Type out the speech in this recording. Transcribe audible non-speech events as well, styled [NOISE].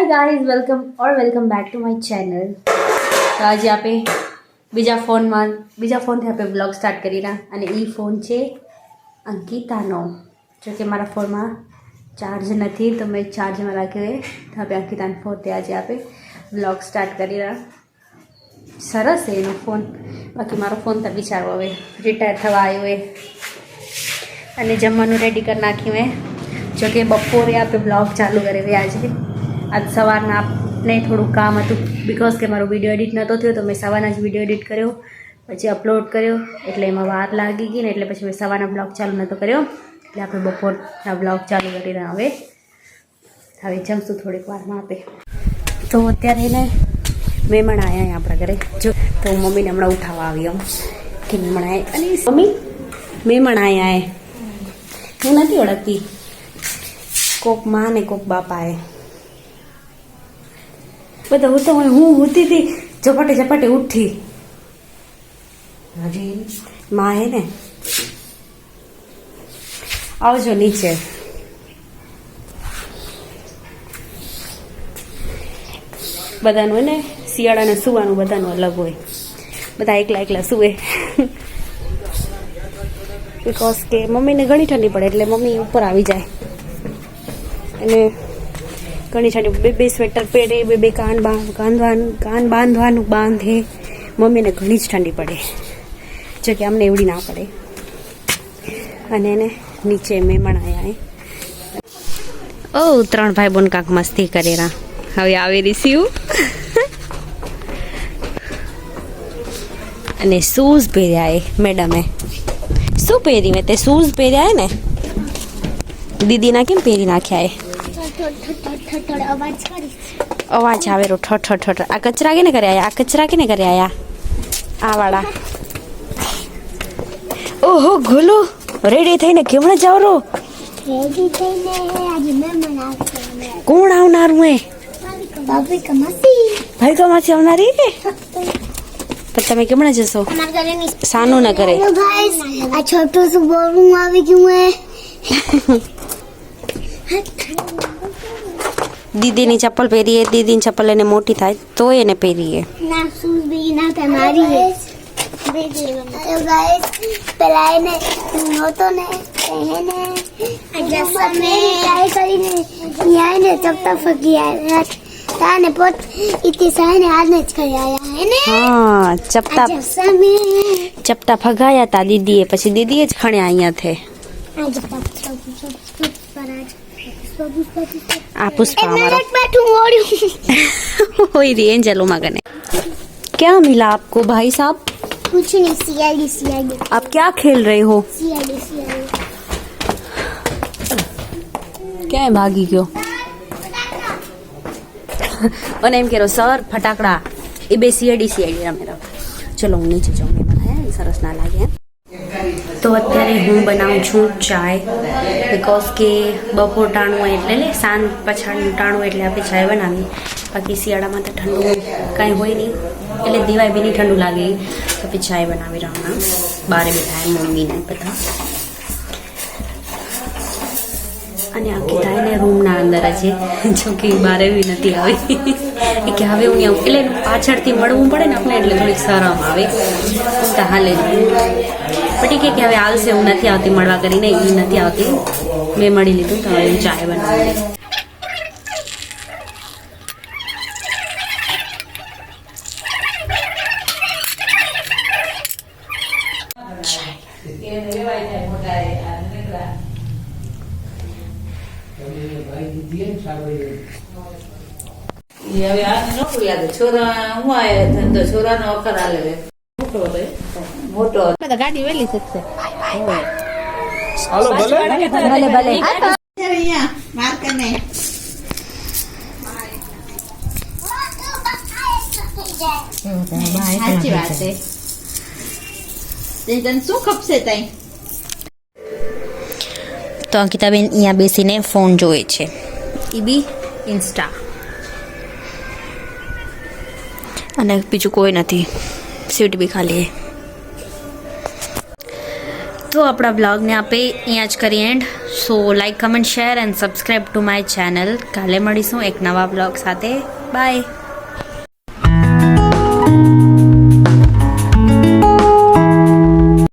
Hi guys welcome or welcome back to my channel તો આજે આપણે બીજા ફોનમાં બીજા ફોનથી આપણે બ્લોગ સ્ટાર્ટ કરી રહ્યા અને એ ફોન છે અંકિતાનો. જો કે મારા ફોનમાં ચાર્જ નથી, તો મેં ચાર્જમાં રાખ્યો હોય તો આપણે અંકિતાનો ફોનથી આજે આપણે બ્લોગ સ્ટાર્ટ કરી રહ્યા સરસ છે એનો ફોન. બાકી મારો ફોન તો બિચારો હવે. રિટાયર થવા આવ્યો એ. અને જમવાનું રેડી કરી નાખ્યું મેં. જો કે બપોરે આપણે બ્લોગ ચાલુ કરી આજે. આજ સવારના ને થોડું કામ હતું. બિકોઝ કે મારો વીડિયો એડિટ નહોતો થયો, તો મેં સવારના જ વીડિયો એડિટ કર્યો. પછી અપલોડ કર્યો, એટલે એમાં વાત લાગી ગઈ ને, એટલે પછી મેં સવારના બ્લોગ ચાલુ નહોતો કર્યો. એટલે આપણે બપોરના બ્લોગ ચાલુ કરીને હવે. હવે જમશું થોડીક વારમાં આપે. તો અત્યારે ને મહેમાન આવ્યા આપણા ઘરે. જો, તો મમ્મીને હમણાં ઉઠાવવા આવી આમ કે મહેમાન આવ્યા અને મમ્મી મહેમાન આવ્યા એ હું નથી ઓળખતી. કોકમાં ને કોક બાપાએ બધા તો હું ઉતી હતી, ઝપાટે ઝપાટે ઉઠી. માં હે ને? આવજો નીચે. બધાનું હોય ને શિયાળાને સુવાનું બધાનું અલગ હોય. બધા એકલા એકલા સુવે. બિકોઝ કે મમ્મીને ઘણી ઠંડી પડે એટલે મમ્મી ઉપર આવી જાય. અને ઘણી ઠંડી બે બે સ્વેટર પહેરે, બે બે કાન બાંધ કાંધવાનું કાન બાંધવાનું બાંધે. મમ્મીને ઘણી જ ઠંડી પડે. જો કે અમને એવડી ના પડે. અને એને નીચે મહેમાન આવ્યા ઓ, ત્રણ ભાઈ બોન કાંક મસ્તી કરેરા. હવે આવી રિસીવ અને શૂઝ પહેર્યા એ મેડમે. શું પહેરી મેં તે શૂઝ પહેર્યા ને? દીદીના કેમ પહેરી નાખ્યા એ અવાજ કરીશ અવાજ આવે રો ઠ ઠ ઠ ઠ. આ કચરા કેને કરે આયા આ કચરા કેને કરે આયા આ વાળા ઓહો ગોલો રેડી થઈને કેમણે જાવ રો રેડી થઈને આજે મહેમાન આવશે કોણ આવનારું હે બાબી કમાસી ભાઈ કમાંથી આવનારી કે પણ તમે કેમણે જશો અમાર ઘરે ની સાનું ન કરે હેલો ગાઈસ આ છોટું શું બોલું આવી ગયું હે દીદીની ચપ્પલ પહેરીએ દીદીની ચપ્પલ એને મોટી થાય તો એને પહેરીએ. પેલા એને નહોતો ને એને ટ્રાય કરીને ન્યાય ને ચપતા ફગી આવ્યા તાને પોત ઇતિ સાને આને જ હા ચપટા ચપટા ફગાયા તા દીદીએ પછી દીદીએ જ ખણ્યા અહીંયાથી આજ આ પુષ્પા [LAUGHS] અમારો मिनट में तुम और वही रही एंजल उमा गने क्या मिला आपको भाई साहब कुछ नहीं सीआईडी सीआईडी आप क्या खेल रहे हो सीआईडी सीआईडी ક્યાંય ભાગી ગયો અને એમ કેરો સર ફટાકડા એ બે સીઆઈડી સીઆઈડી રમેરા ચલો હું નીચે જાઉં મેં બનાયા સરસ ના લાગે એમ. તો અત્યારે હું બનાવું છું ચાય. બિકોઝ કે બપોર ટાણું હોય એટલે ને સાંજ પછાડનું ટાણું એટલે આપણે ચાય બનાવી બાકી શિયાળામાં તો ઠંડુ કાંઈ હોય નહીં. એટલે દિવાય બી નહીં ઠંડુ લાગે. તો પછી ચાય બનાવી રહ્યા બારે બેઠા મમ્મીને બધા. અને આખી થાય રૂમના અંદર છે જો કે બહાર બી નથી આવી. એ કે હવે હું આવું એટલે પાછળથી મળવું પડે ને આપણે એટલે થોડીક શરમ આવે. તો હાલે. પણ કે હવે આવશે હું નથી આવતી, મળવા કરીને એ નથી આવતી. મેં મળી લીધું તો હવે હું ચાય બનાવી. ઈ હવે આને નહોતું યાદ છોરા હું આયા ધંધો છોરાનો અખર હાલે મોટો હવે મોટો ગાડી વેલી શકશે હાલો ભલે. ભલે ભલે. સાચી વાત છે. તને શું ખપશે તઈ? તો અંકિતાબેન અહીંયા બેસીને ફોન જોવે છે. એ બી ઇન્સ્ટા. અને બીજું કોઈ નથી. સીટ બી ખાલી તો આપણા બ્લોગને આપે અહીંયા જ કરી and so like comment share and subscribe to my channel કાલે મળીશું એક નવા બ્લોગ સાથે. બાય